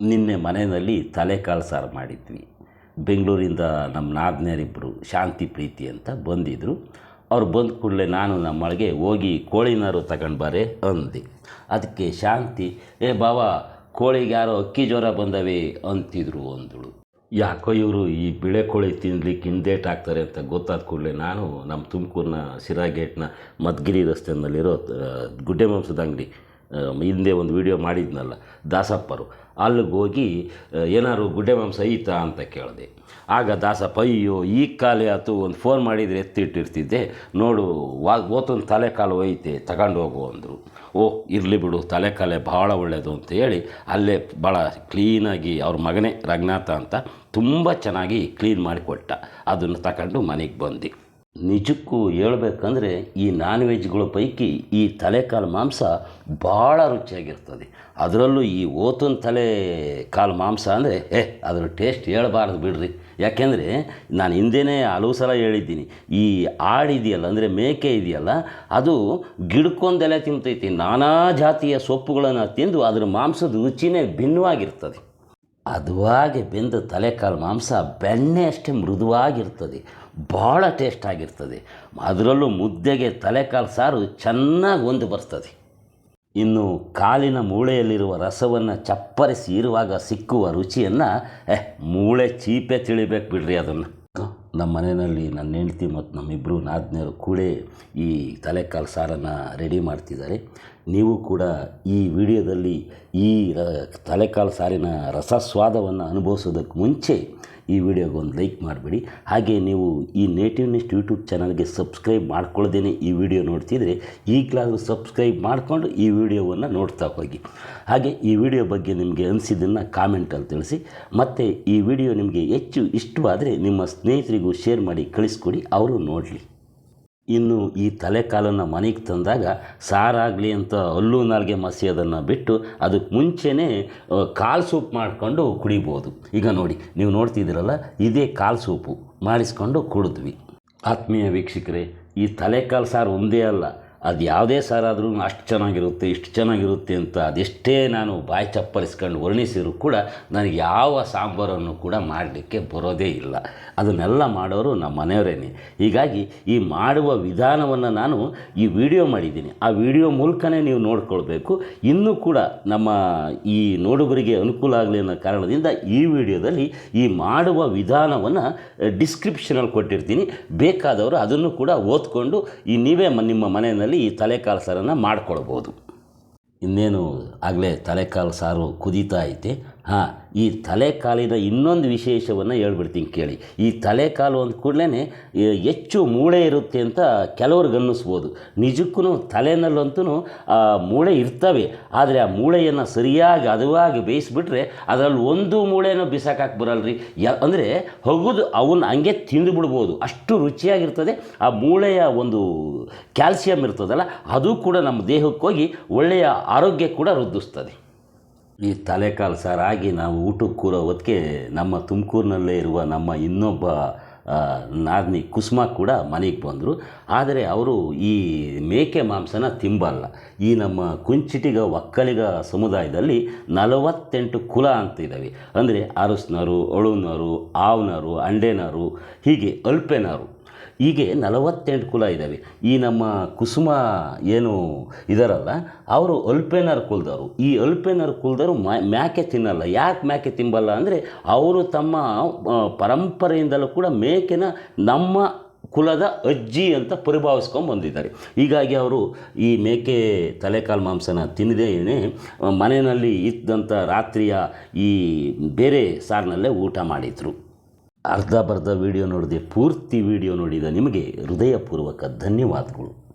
ನಿನ್ನೆ ಮನೆಯಲ್ಲಿ ತಲೆಕಾಳು ಸಾರು ಮಾಡಿದ್ವಿ. ಬೆಂಗಳೂರಿಂದ ನಮ್ಮ ನಾದ್ನೇರಿಬ್ಬರು ಶಾಂತಿ ಪ್ರೀತಿ ಅಂತ ಬಂದಿದ್ದರು ಅವ್ರು ಬಂದ ಕೂಡಲೇ ನಾನು ನಮ್ಮೊಳಗೆ ಹೋಗಿ ಕೋಳಿನಾರು ತಗೊಂಡು ಬಾರೆ ಅಂದೆ. ಅದಕ್ಕೆ ಶಾಂತಿ, ಏ ಬಾವಾ, ಕೋಳಿಗೆ ಯಾರೋ ಅಕ್ಕಿ ಜ್ವರ ಬಂದವೆ ಅಂತಿದ್ರು ಅಂದಳು. ಯಾಕೋ ಇವರು ಈ ಬಿಳೆ ಕೋಳಿ ತಿನ್ಲಿಕ್ಕೆ ಹಿಂದೇಟ್ ಹಾಕ್ತಾರೆ ಅಂತ ಗೊತ್ತಾದ ಕೂಡಲೇ ನಾನು ನಮ್ಮ ತುಮಕೂರಿನ ಸಿರಾ ಗೇಟ್ನ ಮದ್ಗಿರಿ ರಸ್ತೆಯಲ್ಲಿರೋ ಗುಡ್ಡೆ ಮಾಂಸದ ಅಂಗಡಿ ಹಿಂದೆ ಒಂದು ವಿಡಿಯೋ ಮಾಡಿದ್ನಲ್ಲ ದಾಸಪ್ಪರು. ಅಲ್ಲಿಗೆ ಹೋಗಿ ಆ, ಏನಾದ್ರು ಗುಡ್ಡೆ ಮಾಂಸ ಐತಾ ಅಂತ ಕೇಳಿದೆ. ಆಗ ದಾಸಪ್ಪ ಅಯ್ಯೋ ಈಗ ಕಾಲೇ ಆಯ್ತು ಒಂದು ಫೋನ್ ಮಾಡಿದರೆ ಎತ್ತಿಟ್ಟಿರ್ತಿದ್ದೆ. ನೋಡು ವಾ ಓತೊಂದು ತಲೆ ಕಾಲು ಐತೆ ತಗೊಂಡು ಹೋಗು ಅಂದರು. ಓ ಇರಲಿ ಬಿಡು ತಲೆ ಕಾಲೆ ಭಾಳ ಒಳ್ಳೆಯದು ಅಂತ ಹೇಳಿ ಅಲ್ಲೇ ಭಾಳ ಕ್ಲೀನಾಗಿ ಅವ್ರ ಮಗನೇ ರಂಗನಾಥ ಅಂತ ತುಂಬ ಚೆನ್ನಾಗಿ ಕ್ಲೀನ್ ಮಾಡಿಕೊಟ್ಟ. ಅದನ್ನು ತಗೊಂಡು ಮನೆಗೆ ಬಂದು. ನಿಜಕ್ಕೂ ಹೇಳ್ಬೇಕಂದ್ರೆ ಈ ನಾನ್ ವೆಜ್ಗಳ ಪೈಕಿ ಈ ತಲೆಕಾಲು ಮಾಂಸ ಭಾಳ ರುಚಿಯಾಗಿರ್ತದೆ. ಅದರಲ್ಲೂ ಈ ಓತನ ತಲೆ ಕಾಲು ಮಾಂಸ ಅಂದರೆ, ಏ, ಅದರ ಟೇಸ್ಟ್ ಹೇಳಬಾರ್ದು ಬಿಡ್ರಿ. ಯಾಕೆಂದರೆ ನಾನು ಹಿಂದೆನೇ ಹಲವು ಸಲ ಹೇಳಿದ್ದೀನಿ, ಈ ಆಡಿದೆಯಲ್ಲ ಅಂದರೆ ಮೇಕೆ ಇದೆಯಲ್ಲ, ಅದು ಗಿಡಕ್ಕೊಂದೆಲೆ ತಿಂತೈತಿ. ನಾನಾ ಜಾತಿಯ ಸೊಪ್ಪುಗಳನ್ನು ತಿಂದು ಅದರ ಮಾಂಸದ ರುಚಿನೇ ಭಿನ್ನವಾಗಿರ್ತದೆ. ಅದುವಾಗಿ ಬೆಂದು ತಲೆಕಾಲು ಮಾಂಸ ಬೆಣ್ಣೆ ಅಷ್ಟೇ ಮೃದುವಾಗಿರ್ತದೆ. ಭಾಳ ಟೇಸ್ಟ್ ಆಗಿರ್ತದೆ. ಅದರಲ್ಲೂ ಮುದ್ದೆಗೆ ತಲೆಕಾಲು ಸಾರು ಚೆನ್ನಾಗಿ ಒಂದು ಬರ್ತದೆ. ಇನ್ನು ಕಾಲಿನ ಮೂಳೆಯಲ್ಲಿರುವ ರಸವನ್ನು ಚಪ್ಪರಿಸಿ ಇರುವಾಗ ಸಿಕ್ಕುವ ರುಚಿಯನ್ನು ಮೂಳೆ ಚೀಪೆ ತಿಳಿಬೇಕು ಬಿಡ್ರಿ ಅದನ್ನು. ನಮ್ಮ ಮನೆಯಲ್ಲಿ ನನ್ನ ಹೆಂಡ್ತಿ ಮತ್ತು ನಮ್ಮಿಬ್ಬರು ನಾದ್ನೇರು ಕೂಡೇ ಈ ತಲೆಕಾಲು ಸಾರನ್ನು ರೆಡಿ ಮಾಡ್ತಿದ್ದಾರೆ. ನೀವು ಕೂಡ ಈ ವಿಡಿಯೋದಲ್ಲಿ ಈ ರ ತಲೆಕಾಲು ಸಾರಿನ ರಸಸ್ವಾದವನ್ನು ಅನುಭವಿಸೋದಕ್ಕೆ ಮುಂಚೆ ಈ ವಿಡಿಯೋಗೆ ಒಂದು ಲೈಕ್ ಮಾಡಿಬಿಡಿ. ಹಾಗೆ ನೀವು ಈ ನೇಟಿವ್ ನೆಸ್ಟ್ ಯೂಟ್ಯೂಬ್ ಚಾನಲ್ಗೆ ಸಬ್ಸ್ಕ್ರೈಬ್ ಮಾಡ್ಕೊಳ್ದೇನೆ ಈ ವಿಡಿಯೋ ನೋಡ್ತಿದ್ರೆ ಈಗಲಾದರೂ ಸಬ್ಸ್ಕ್ರೈಬ್ ಮಾಡಿಕೊಂಡು ಈ ವಿಡಿಯೋವನ್ನು ನೋಡ್ತಾ ಹೋಗಿ. ಹಾಗೆ ಈ ವಿಡಿಯೋ ಬಗ್ಗೆ ನಿಮಗೆ ಅನಿಸಿದ್ದನ್ನು ಕಾಮೆಂಟಲ್ಲಿ ತಿಳಿಸಿ. ಮತ್ತು ಈ ವಿಡಿಯೋ ನಿಮಗೆ ಹೆಚ್ಚು ಇಷ್ಟವಾದರೆ ನಿಮ್ಮ ಸ್ನೇಹಿತರಿಗೂ ಶೇರ್ ಮಾಡಿ, ಕಳಿಸ್ಕೊಡಿ, ಅವರು ನೋಡಲಿ. ಇನ್ನು ಈ ತಲೆಕಾಲನ್ನು ಮನೆಗೆ ತಂದಾಗ ಸಾರಾಗಲಿ ಅಂತ ಹಲ್ಲು ನಾಲ್ಗೆ ಅದನ್ನು ಬಿಟ್ಟು ಅದಕ್ಕೆ ಮುಂಚೆನೇ ಕಾಲು ಸೂಪ್ ಮಾಡಿಕೊಂಡು ಕುಡಿಬೋದು. ಈಗ ನೋಡಿ, ನೀವು ನೋಡ್ತಿದ್ದೀರಲ್ಲ, ಇದೇ ಕಾಲು ಸೂಪು ಮಾಡಿಸ್ಕೊಂಡು ಕುಡಿದ್ವಿ. ಆತ್ಮೀಯ ವೀಕ್ಷಕರೇ, ಈ ತಲೆಕಾಲು ಸಾರು ಒಂದೇ ಅಲ್ಲ. ಅದು ಯಾವುದೇ ಸಾರಾದರೂ ಅಷ್ಟು ಚೆನ್ನಾಗಿರುತ್ತೆ, ಇಷ್ಟು ಚೆನ್ನಾಗಿರುತ್ತೆ ಅಂತ ಅದೆಷ್ಟೇ ನಾನು ಬಾಯಿ ಚಪ್ಪರಿಸ್ಕೊಂಡು ವರ್ಣಿಸಿದ್ರು ಕೂಡ ನನಗೆ ಯಾವ ಸಾಂಬಾರನ್ನು ಕೂಡ ಮಾಡಲಿಕ್ಕೆ ಬರೋದೇ ಇಲ್ಲ. ಅದನ್ನೆಲ್ಲ ಮಾಡೋರು ನಮ್ಮ ಮನೆಯವರೇನೆ. ಹೀಗಾಗಿ ಈ ಮಾಡುವ ವಿಧಾನವನ್ನು ನಾನು ಈ ವಿಡಿಯೋ ಮಾಡಿದ್ದೀನಿ. ಆ ವಿಡಿಯೋ ಮೂಲಕನೇ ನೀವು ನೋಡ್ಕೊಳ್ಬೇಕು. ಇನ್ನೂ ಕೂಡ ನಮ್ಮ ಈ ನೋಡುಗರಿಗೆ ಅನುಕೂಲ ಆಗಲಿ ಅನ್ನೋ ಕಾರಣದಿಂದ ಈ ವಿಡಿಯೋದಲ್ಲಿ ಈ ಮಾಡುವ ವಿಧಾನವನ್ನು ಡಿಸ್ಕ್ರಿಪ್ಷನಲ್ಲಿ ಕೊಟ್ಟಿರ್ತೀನಿ. ಬೇಕಾದವರು ಅದನ್ನು ಕೂಡ ಓದ್ಕೊಂಡು ಈ ನೀವೇ ನಿಮ್ಮ ಮನೆಯಲ್ಲಿ ಈ ತಲೆಕಾಲು ಸಾರನ್ನು ಮಾಡ್ಕೊಳ್ಬೋದು. ಇನ್ನೇನು ಆಗಲೇ ತಲೆಕಾಲು ಸಾರು ಕುದೀತಾ ಐತೆ. ಹಾಂ, ಈ ತಲೆಕಾಲಿನ ಇನ್ನೊಂದು ವಿಶೇಷವನ್ನು ಹೇಳ್ಬಿಡ್ತೀನಿ ಕೇಳಿ. ಈ ತಲೆಕಾಲು ಅಂದ ಕೂಡಲೇ ಹೆಚ್ಚು ಮೂಳೆ ಇರುತ್ತೆ ಅಂತ ಕೆಲವ್ರಿಗೆ ಅನ್ನಿಸ್ಬೋದು. ನಿಜಕ್ಕೂ ತಲೆನಲ್ಲಂತೂ ಆ ಮೂಳೆ ಇರ್ತವೆ. ಆದರೆ ಆ ಮೂಳೆಯನ್ನು ಸರಿಯಾಗಿ ಅದುವಾಗಿ ಬೇಯಿಸ್ಬಿಟ್ರೆ ಅದರಲ್ಲಿ ಒಂದು ಮೂಳೆನೂ ಬಿಸಾಕಕ್ಕೆ ಬರಲ್ರಿ. ಯ, ಅಂದರೆ ಹೊಗುದು ಅವನ್ನ ಹಂಗೆ ತಿಂದುಬಿಡ್ಬೋದು ಅಷ್ಟು ರುಚಿಯಾಗಿರ್ತದೆ. ಆ ಮೂಳೆಯ ಒಂದು ಕ್ಯಾಲ್ಸಿಯಂ ಇರ್ತದಲ್ಲ, ಅದು ಕೂಡ ನಮ್ಮ ದೇಹಕ್ಕೋಗಿ ಒಳ್ಳೆಯ ಆರೋಗ್ಯ ಕೂಡ ವೃದ್ಧಿಸ್ತದೆ. ಈ ತಲೆಕಾಲು ಸಾರಾಗಿ ನಾವು ಊಟಕ್ಕೆ ಕೂರೋ ಹೊತ್ತಿಗೆ ನಮ್ಮ ತುಮಕೂರಿನಲ್ಲೇ ಇರುವ ನಮ್ಮ ಇನ್ನೊಬ್ಬ ನಾದಿನಿ ಕುಸುಮ ಕೂಡ ಮನೆಗೆ ಬಂದರು. ಆದರೆ ಅವರು ಈ ಮೇಕೆ ಮಾಂಸನ ತಿಂಬಲ್ಲ. ಈ ನಮ್ಮ ಕುಂಚಿಟಿಗ ಒಕ್ಕಲಿಗ ಸಮುದಾಯದಲ್ಲಿ ನಲವತ್ತೆಂಟು ಕುಲ ಅಂತ ಇದ್ದಾವೆ ಅಂದರೆ ಅರಸ್ನರು, ಅಳುನರು, ಆವ್ನರು, ಅಂಡೆನರು, ಹೀಗೆ ಅಲ್ಪೆನರು. ಹೀಗೆ ನಲವತ್ತೆಂಟು ಕುಲ ಇದ್ದಾವೆ ಈ ನಮ್ಮ ಕುಸುಮ ಏನು ಇದಾರಲ್ಲ, ಅವರು ಅಲ್ಪೇನರ್ ಕುಲದವರು. ಈ ಅಲ್ಪೇನರ್ ಕುಲದವರು ಮ್ಯಾಕೆ ತಿನ್ನಲ್ಲ. ಯಾಕೆ ಮ್ಯಾಕೆ ತಿಂಬಲ್ಲ ಅಂದರೆ, ಅವರು ತಮ್ಮ ಪರಂಪರೆಯಿಂದಲೂ ಕೂಡ ಮೇಕೆನ ನಮ್ಮ ಕುಲದ ಅಜ್ಜಿ ಅಂತ ಪರಿಭಾವಿಸ್ಕೊಂಡು ಬಂದಿದ್ದಾರೆ. ಹೀಗಾಗಿ ಅವರು ಈ ಮೇಕೆ ತಲೆಕಾಲು ಮಾಂಸನ ತಿನ್ನದೇನೆ ಮನೆಯಲ್ಲಿ ಇದ್ದಂಥ ರಾತ್ರಿಯ ಈ ಬೇರೆ ಸಾರಿನಲ್ಲೇ ಊಟ ಮಾಡಿದರು. ಅರ್ಧ ಬರ್ಧ ವಿಡಿಯೋ ನೋಡಿದೆ ಪೂರ್ತಿ ವಿಡಿಯೋ ನೋಡಿದ ನಿಮಗೆ ಹೃದಯಪೂರ್ವಕ ಧನ್ಯವಾದಗಳು.